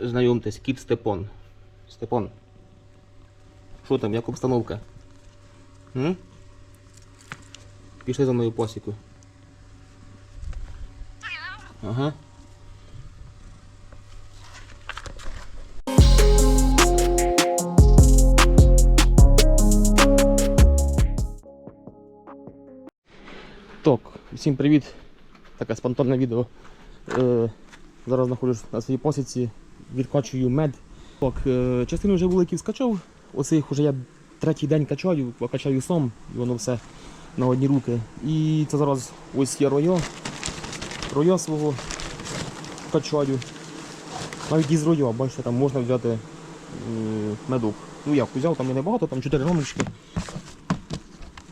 знайомтесь, кіт Степон. Степон. Що там, як обстановка? М? Пішли за мною посіку. Ага. Так, всім привіт. Таке спонтанне відео. Е, зараз знаходжусь на своїй посіці, відкачую мед. Так, е, частину вже великих скачав. Оцих вже я третій день качаю, качаю сам, і воно все на одні руки. І це зараз ось є роя. Роя свого качаю. Навіть із роя, бачите, там можна взяти медок. Ну як, взяв, там і небагато, там 4 рамочки.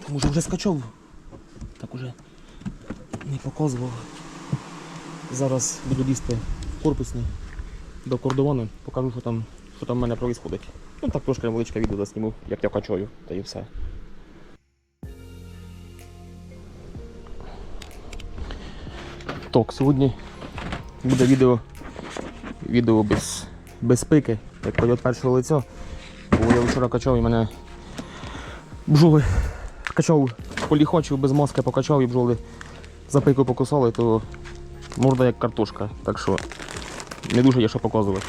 Там уже вже скачав. Так уже не показував. Зараз буду лізти корпусний до кордону, покажу, що там, що там в мене відбувається. Ну так трошки невеличке відео засніму, як я качаю, та і все. Так, сьогодні буде відео, відео без, без пики, як від першого лиця. Бо я вчора качав і мене бджоли качав поліхочив без маски покачав і бджоли за пику покусали, то морда як картошка. Так що не дуже є що показувати.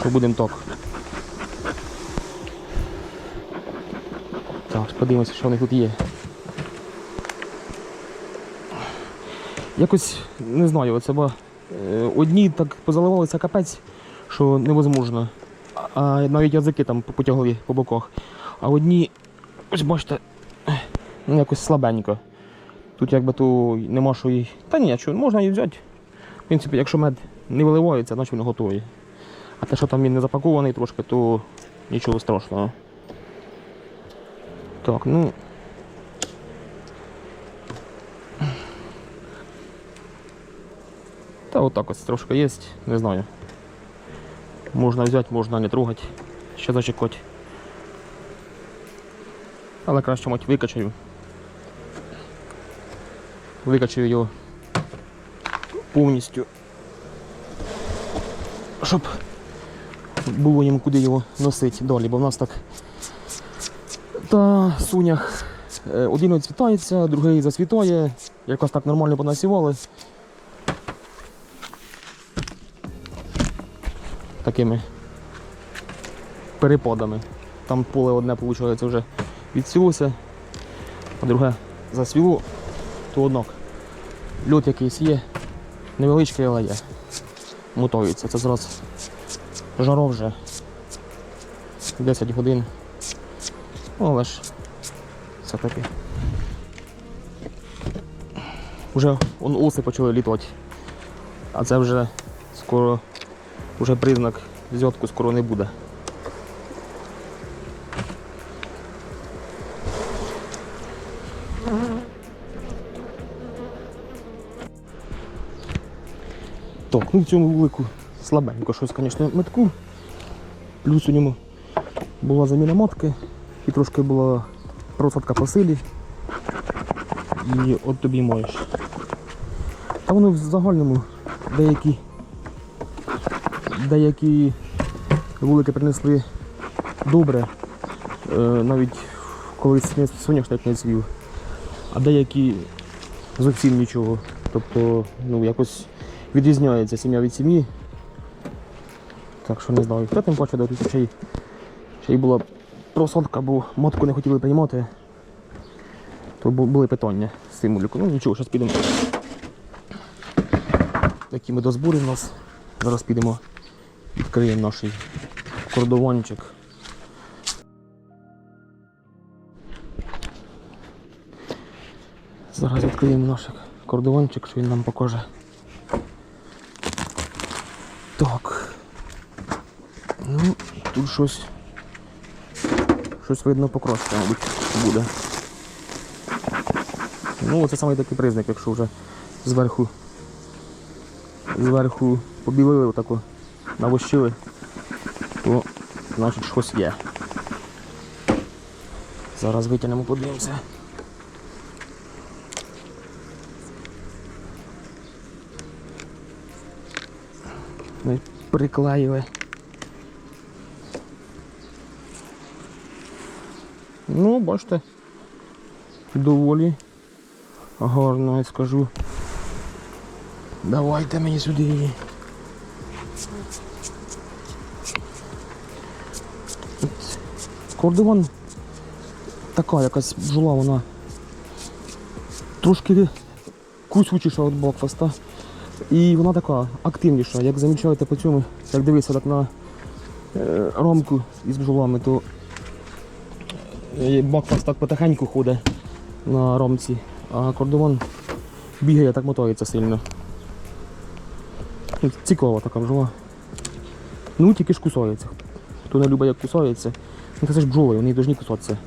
Що будемо так. Так, подивимося, що в них тут є. Якось не знаю, оце ба. е, Одні так позаливалися капець, що невозможно. А навіть язики там потягли по боках. А одні, ось бачите, ну якось слабенько. Тут якби то нема що їй. Та ні, що, можна її взяти. В принципі, якщо мед не виливається, значить він готовий. А те, що там він не запакований трошки, то нічого страшного. Так, ну. Та отак ось трошки є, не знаю. Можна взяти, можна не трогати. Ще зачекати. Але краще мать викачаю. Викачаю його повністю. Щоб було їм куди його носити далі, бо в нас так та сунях е, один відцвітається, другий засвітає, якось так нормально понасівали. Такими перепадами. Там поле одне, виходить, вже відсілося, а друге засвіло, однак. Льот якийсь є, невеличкий, але є. Мутується. Це зараз жаро вже 10 годин. Ну, але ж все-таки. Вже он оси почали літати. А це вже скоро вже признак взятку скоро не буде. Так, в цьому вулику слабенько щось, звісно, метку. Плюс у ньому була заміна матки і трошки була просадка по силі. І от тобі маєш. Та воно в загальному деякі деякі вулики принесли добре, е, навіть коли соняшник не цвів, а деякі зовсім нічого. Тобто, ну, якось відрізняється сім'я від сім'ї. Так що не знаю. Та тим паче, да, тут ще й, ще й була просадка, бо матку не хотіли приймати. То були питання з цим вуликом. Ну нічого, зараз підемо. Такі медозбори в нас. Зараз підемо відкриємо наш кордованчик. Зараз відкриємо наш кордованчик, що він нам покаже. Так. Ну, тут щось. Щось видно покраще, мабуть, буде. Ну, це саме такий признак, якщо вже зверху зверху побілили отако, навощили, то значить щось є. Зараз витягнемо, подивимося. Ми приклеїли. Ну, бачите, доволі гарно, я скажу. Давайте мені сюди її. От Кордован така якась бджола, вона трошки кусючіша від Блокфаста. І вона така активніша. Як замічаєте по цьому, як дивитися так на е, ромку із бджолами, то е, Блокфаст так потихеньку ходить на ромці, а кордован бігає, так мотається сильно. Ну, Цікава така бджола. Ну тільки ж кусається. Хто не любить, як кусається, ну це ж бджоли, вони повинні кусатися.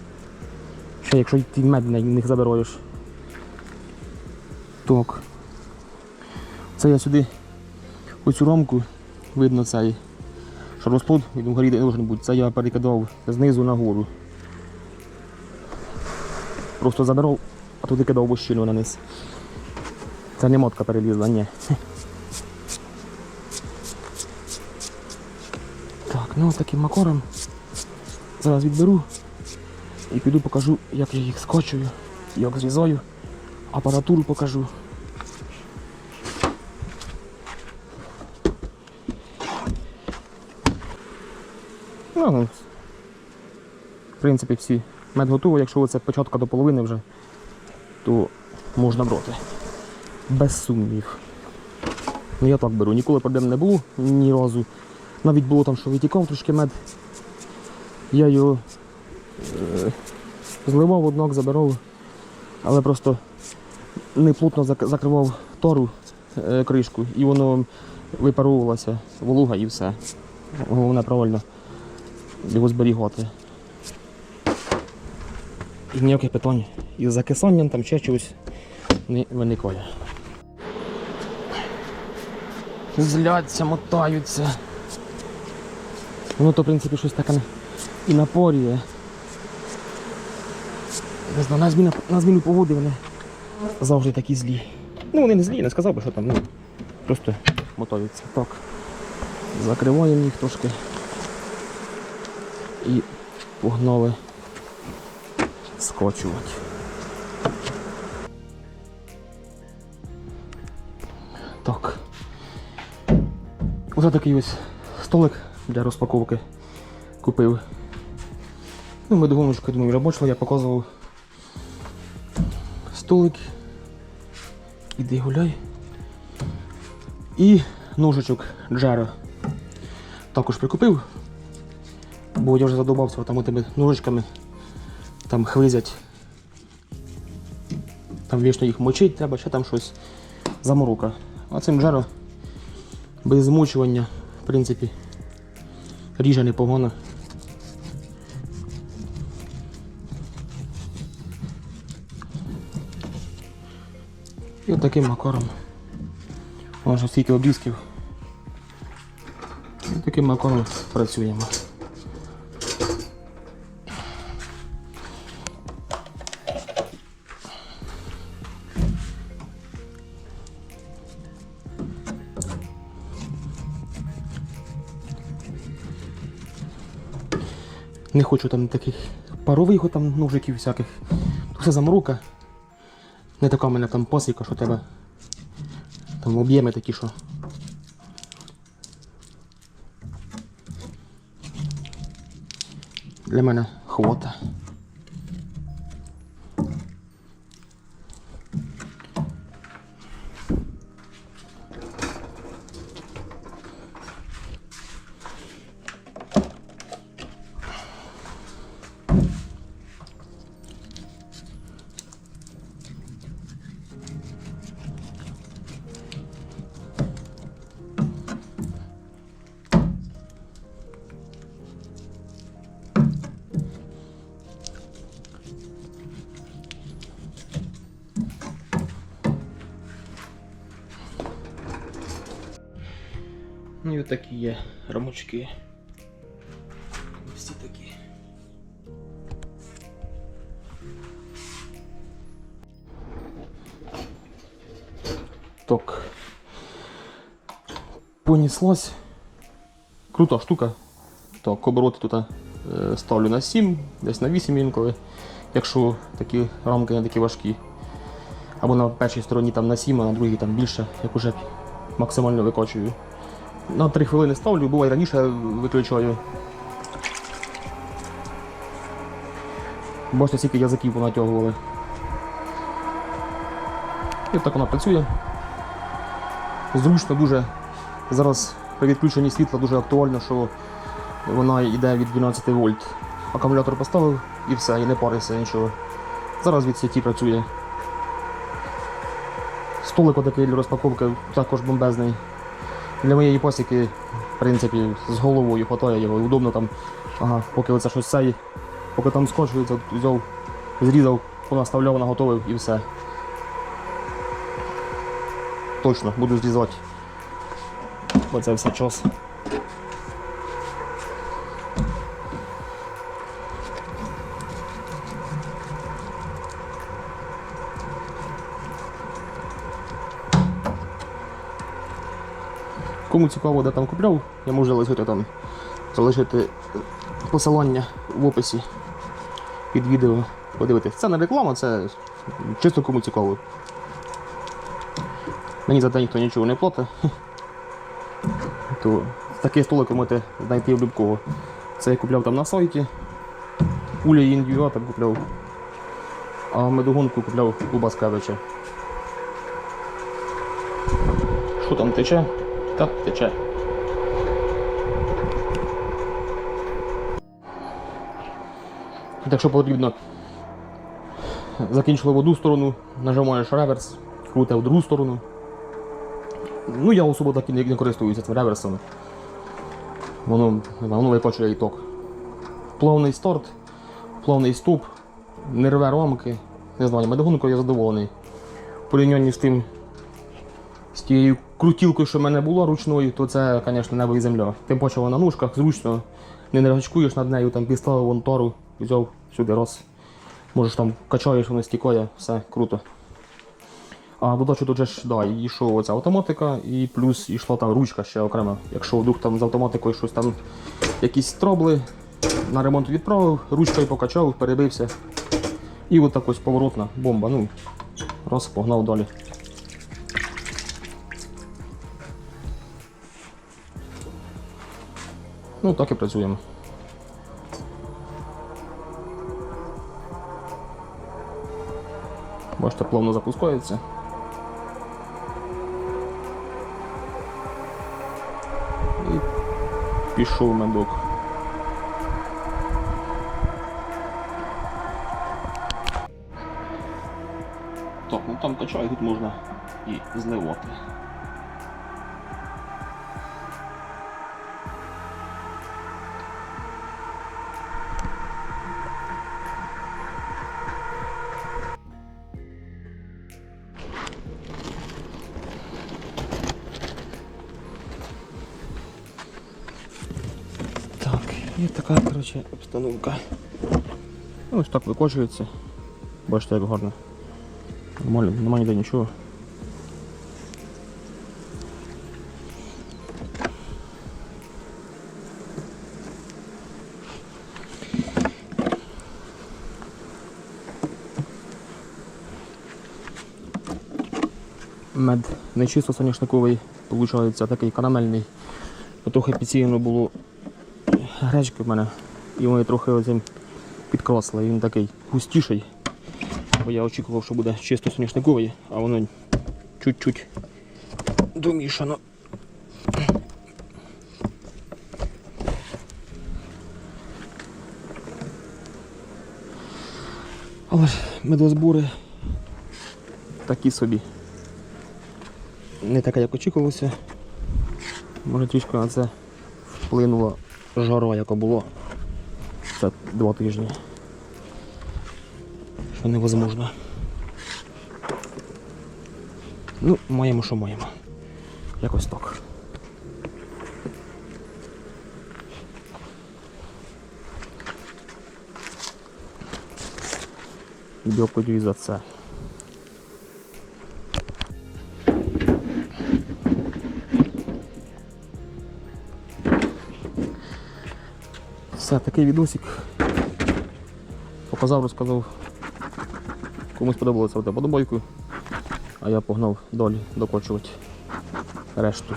Ще якщо ти мед на них забираєш. Так. Це я сюди оцю ромку, видно цей, що розплод він вгорі не може бути. Це я перекидав знизу нагору. Просто забирав, а туди кидав бощину на низ. Це не мотка перелізла, ні. Так, ну таким макором зараз відберу і піду покажу, як я їх скочую, як зрізаю, апаратуру покажу. Ну, ну, в принципі, всі мед готовий, якщо це початка до половини вже, то можна брати. Без сумнівів. Ну я так беру, ніколи проблем не було ні разу. Навіть було там, що витікав трошки мед. Я його е, зливав, однак забирав, але просто не плотно зак- закривав тору е, кришку і воно випаровувалося, волуга і все. Головне правильно його зберігати. І ніяких питань із закисанням там ще чогось не виникає. Зляться, мотаються. Воно то, в принципі, щось таке і напорює. Не знаю, на зміну, на зміну погоди вони завжди такі злі. Ну вони не злі, не сказав би, що там, ну, просто мотаються. Так. Закриваємо їх трошки. І погнали скочувати. Так. Ось такий ось столик для розпаковки купив. Ну, медогоночку, думаю, бачили, я показував столик. Іди гуляй. І ножичок Джаро. Також прикупив. Бо я вже задобався там тими ножичками. Там хлизять. Там вічно їх мочить, треба ще там щось заморока. А цим Джаро без змочування, в принципі, ріже непогано. І от таким макаром. Може стільки обрізків. І таким макаром працюємо. Не хочу там таких парових там ножиків всяких. Тут все замрука. Не така в мене там пасіка, що треба. Там об'єми такі, що. Для мене хвота. Ну і отакі є рамочки. Всі такі. Так. Понеслась. Крута штука. Так, обороти тут е, ставлю на 7, десь на 8 інколи, якщо такі рамки не такі важкі. Або на першій стороні там на 7, а на другій там більше, як уже максимально викочую. На 3 хвилини ставлю, буває раніше виключаю. Бачите, скільки язиків понатягували. І так вона працює. Зручно дуже. Зараз при відключенні світла дуже актуально, що вона йде від 12 вольт. Акумулятор поставив і все, і не париться нічого. Зараз від сіті працює. Столик отакий для розпаковки також бомбезний. Для моєї посіки, в принципі, з головою хватає його, удобно там, ага, поки оце щось цей, поки там скочується, взяв, зрізав, понаставляв, наготовив і все. Точно, буду зрізати. Оце все час. Кому цікаво, де там купляв, я можу залишити там залишити посилання в описі під відео. Подивитись. Це не реклама, це чисто кому цікаво. Мені за це ніхто нічого не платить. То такий столик можете знайти в. Це я купляв там на сайті. Уля і індюватор купляв. А медогонку купляв у Баскевича. Що там тече? Так, тече. Так що потрібно закінчили в одну сторону, нажимаєш реверс, крутив в другу сторону. Ну, я особо так і не, користуюся цим реверсом. Воно, воно викочує і ток. Плавний старт, плавний стоп, не рве рамки. Не знаю, медогонкою я задоволений. Порівнянні з тим, тією крутілкою, що в мене була ручною, то це, звісно, небо і земля. Тим паче на ножках, зручно, не нервачкуєш над нею, там підставив вон тору, взяв сюди раз. Можеш там качаєш, воно стікає, все круто. А додачу тут же ж да, йшов оця автоматика, і плюс йшла там ручка ще окремо. Якщо вдруг там з автоматикою щось там, якісь тробли, на ремонт відправив, ручкою покачав, перебився. І от так ось поворотна бомба. Ну, раз, погнав далі. Ну, так і працюємо. Бачите, плавно запускається. І пішов медок. Так, ну там качає, тут можна і зливати. І така, коротше, обстановка. Ось так викочується. Бачите, як гарно. Нормально, немає ніде нічого. Мед не чисто соняшниковий, виходить, такий карамельний. Трохи підсіяно було гречки в мене. І вони трохи оцим підкросли. Він такий густіший. Бо я очікував, що буде чисто соняшниковий, а воно чуть-чуть домішано. Але ж медозбори такі собі. Не таке, як очікувалося. Може трішки на це вплинула жара, яка було. Це два тижні. Що невозможно. Ну, маємо, що маємо. Якось так. Дякую за це. Все, такий відосик. Показав, розказав. Кому сподобалося оте подобайку. А я погнав далі докочувати решту.